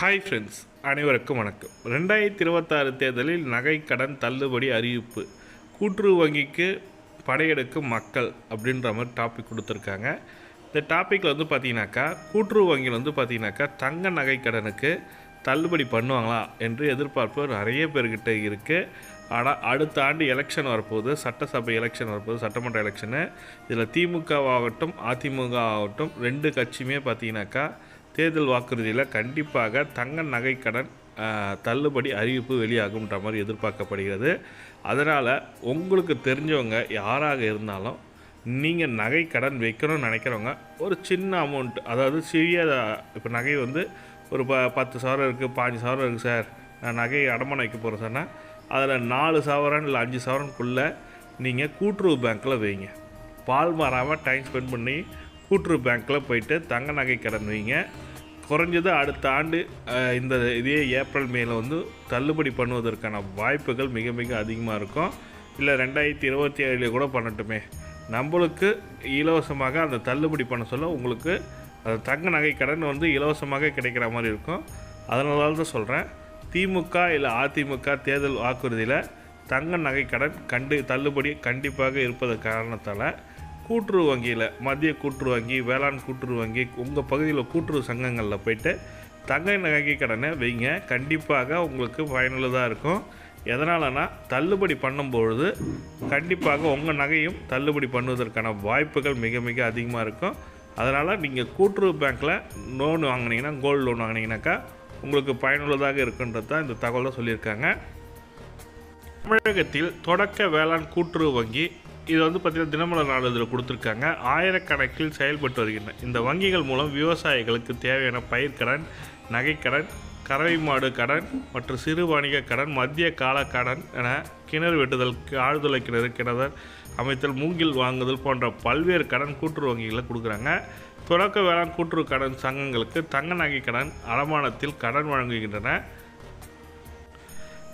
Hi friends அனைவருக்கும் வணக்கம். ரெண்டாயிரத்தி இருபத்தாறு தேர்தலில் நகை கடன் தள்ளுபடி அறிவிப்பு. கூட்டுறவு வங்கிக்கு படையெடுக்கும் மக்கள் அப்படின்ற மாதிரி டாபிக் கொடுத்துருக்காங்க. இந்த டாப்பிக்கில் வந்து பார்த்தீங்கன்னாக்கா கூட்டுறவு வங்கியில் வந்து பார்த்தீங்கன்னாக்கா தங்க நகை கடனுக்கு தள்ளுபடி பண்ணுவாங்களா என்று எதிர்பார்ப்பு நிறைய பேர்கிட்ட இருக்குது ஆனால் அடுத்த ஆண்டு எலெக்ஷன் வரப்போகுது. சட்டசபை எலெக்ஷன் வரப்போகுது. சட்டமன்ற எலெக்ஷனு இதில் திமுகவாகட்டும் அதிமுக ஆகட்டும் ரெண்டு கட்சியுமே பார்த்தீங்கன்னாக்கா தேர்தல் வாக்குறுதியில் கண்டிப்பாக தங்க நகை கடன் தள்ளுபடி அறிவிப்பு வெளியாகும்ன்ற மாதிரி எதிர்பார்க்கப்படுகிறது. அதனால் உங்களுக்கு தெரிஞ்சவங்க யாராக இருந்தாலும் நீங்கள் நகை கடன் வைக்கணும்னு நினைக்கிறவங்க ஒரு சின்ன அமௌண்ட் அதாவது சிறிய இப்போ நகை வந்து ஒரு ப பத்து சவரம் இருக்குது பாஞ்சு சவரம் இருக்குது சார். நான் நகை அடமானம் வைக்க போகிறேன் சார்னா அதில் நாலு சவரன் இல்லை அஞ்சு சவரனுக்குள்ளே நீங்கள் கூட்டுறவு பேங்க்கில் வைங்க. பால் மாறாமல் டைம் ஸ்பெண்ட் பண்ணி கூட்டுறவு பேங்க்கில் போயிட்டு தங்க நகை கடன் வைங்க. குறைஞ்சது அடுத்த ஆண்டு இந்த இதே ஏப்ரல் மேல வந்து தள்ளுபடி பண்ணுவதற்கான வாய்ப்புகள் மிக மிக அதிகமாக இருக்கும். இல்லை ரெண்டாயிரத்தி இருபத்தி ஏழில் கூட பண்ணட்டுமே. நம்மளுக்கு இலவசமாக அந்த தள்ளுபடி பண்ண சொல்ல உங்களுக்கு அந்த தங்க நகை கடன் வந்து இலவசமாக கிடைக்கிற மாதிரி இருக்கும். அதனால தான் சொல்கிறேன் திமுக இல்லை அதிமுக தேர்தல் வாக்குறுதியில் தங்க நகை கடன் கண்டு தள்ளுபடி கண்டிப்பாக இருப்பது காரணத்தால் கூட்டுறவு வங்கியில் மத்திய கூட்டுறவு வங்கி வேளாண் கூட்டுறவு வங்கி உங்கள் பகுதியில் கூட்டுறவு சங்கங்களில் போயிட்டு தங்க நகை கடனை வைங்க. கண்டிப்பாக உங்களுக்கு பயனுள்ளதாக இருக்கும். எதனாலனா தள்ளுபடி பண்ணும்பொழுது கண்டிப்பாக உங்கள் நகையும் தள்ளுபடி பண்ணுவதற்கான வாய்ப்புகள் மிக மிக அதிகமாக இருக்கும். அதனால் நீங்கள் கூட்டுறவு பேங்க்கில் லோன் வாங்கினீங்கன்னா கோல்டு லோன் வாங்கினீங்கன்னாக்கா உங்களுக்கு பயனுள்ளதாக இருக்குன்றது தான் இந்த தகவலை சொல்லியிருக்காங்க. தமிழகத்தில் தொடக்க வேளாண் கூட்டுறவு வங்கி இது வந்து பார்த்திங்கன்னா தினமலர் நாளிதழில் கொடுத்துருக்காங்க. ஆயிரக்கணக்கில் செயல்பட்டு வருகின்றன. இந்த வங்கிகள் மூலம் விவசாயிகளுக்கு தேவையான பயிர்க்கடன் நகைக்கடன் கறவை மாடு கடன் மற்றும் சிறு வணிக கடன் மத்திய கால கடன் என கிணறு வெட்டுதல் ஆழ்துளை கிணறு கிணறு அமைத்தல் மூங்கில் வாங்குதல் போன்ற பல்வேறு கடன் கூட்டுறவு வங்கிகளில் கொடுக்குறாங்க. தொடக்க வேளாண் கூட்டுறவு கடன் சங்கங்களுக்கு தங்க நகை கடன் அடமானத்தில் கடன் வழங்குகின்றன.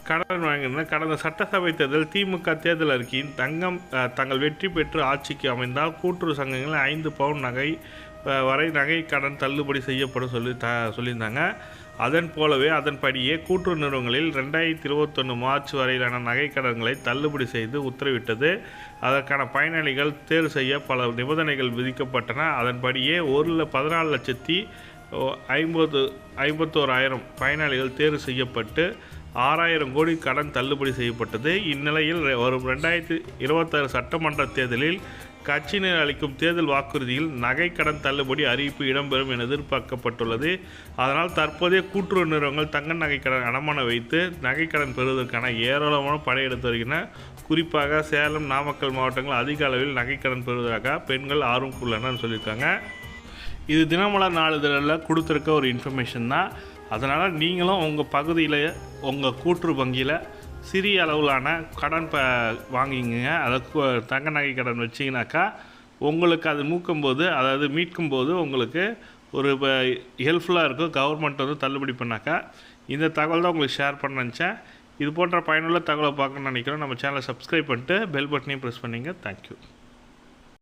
கடன் வாங்கின கடந்த சட்டசபை தேர்தல் திமுக தேர்தல் அறிக்கையின் தங்கம் தங்கள் வெற்றி பெற்று ஆட்சிக்கு அமைந்தால் கூட்டுறவு சங்கங்களில் ஐந்து பவுன் நகை வரை நகை கடன் தள்ளுபடி செய்யப்படும் சொல்லி த சொல்லியிருந்தாங்க. அதன் போலவே அதன்படியே கூட்டுறவு நிறுவனங்களில் ரெண்டாயிரத்தி இருபத்தொன்று மார்ச் வரையிலான நகை கடன்களை தள்ளுபடி செய்து உத்தரவிட்டது. அதற்கான பயனாளிகள் தேர்வு செய்ய பல நிபந்தனைகள் விதிக்கப்பட்டன. அதன்படியே ஒரு ல- பதினாலு லட்சத்தி ஐம்பது ஐம்பத்தோராயிரம் பயனாளிகள் தேர்வு செய்யப்பட்டு ஆறாயிரம் கோடி கடன் தள்ளுபடி செய்யப்பட்டது. இந்நிலையில் வரும் ரெண்டாயிரத்தி இருபத்தாறு சட்டமன்ற தேர்தலில் கட்சியினர் அளிக்கும் தேர்தல் வாக்குறுதியில் நகை கடன் தள்ளுபடி அறிவிப்பு இடம்பெறும் என எதிர்பார்க்கப்பட்டுள்ளது. அதனால் தற்போதைய கூட்டுறவு நிறுவனங்கள் தங்க நகை கடன் அடமானம் வைத்து நகை கடன் பெறுவதற்கான ஏராளமான படையெடுத்து வருகின்றன. குறிப்பாக சேலம் நாமக்கல் மாவட்டங்கள் அதிக அளவில் நகை கடன் பெறுவதாக பெண்கள் ஆர்வம் உள்ளனர் சொல்லியிருக்காங்க. இது தினமலர் நாளிதழில் கொடுத்துருக்க ஒரு இன்ஃபர்மேஷன் தான். அதனால் நீங்களும் உங்கள் பகுதியில் உங்கள் கூற்று வங்கியில் சிறிய அளவிலான கடன் ப வாங்கிங்க அதை தங்க நகை கடன் வச்சிங்கனாக்கா உங்களுக்கு அது மூக்கும்போது அதாவது மீட்கும்போது உங்களுக்கு ஒரு ஹெல்ப்ஃபுல்லாக இருக்கும். கவர்மெண்ட் வந்து தள்ளுபடி பண்ணாக்கா இந்த தகவல் தான் உங்களுக்கு ஷேர் பண்ண நினச்சேன். இது போன்ற பயனுள்ள தகவலை பார்க்கணும்னு நினைக்கிறோம் நம்ம சேனலை சப்ஸ்கிரைப் பண்ணிட்டு பெல் பட்டனையும் ப்ரெஸ் பண்ணிங்க. தேங்க்யூ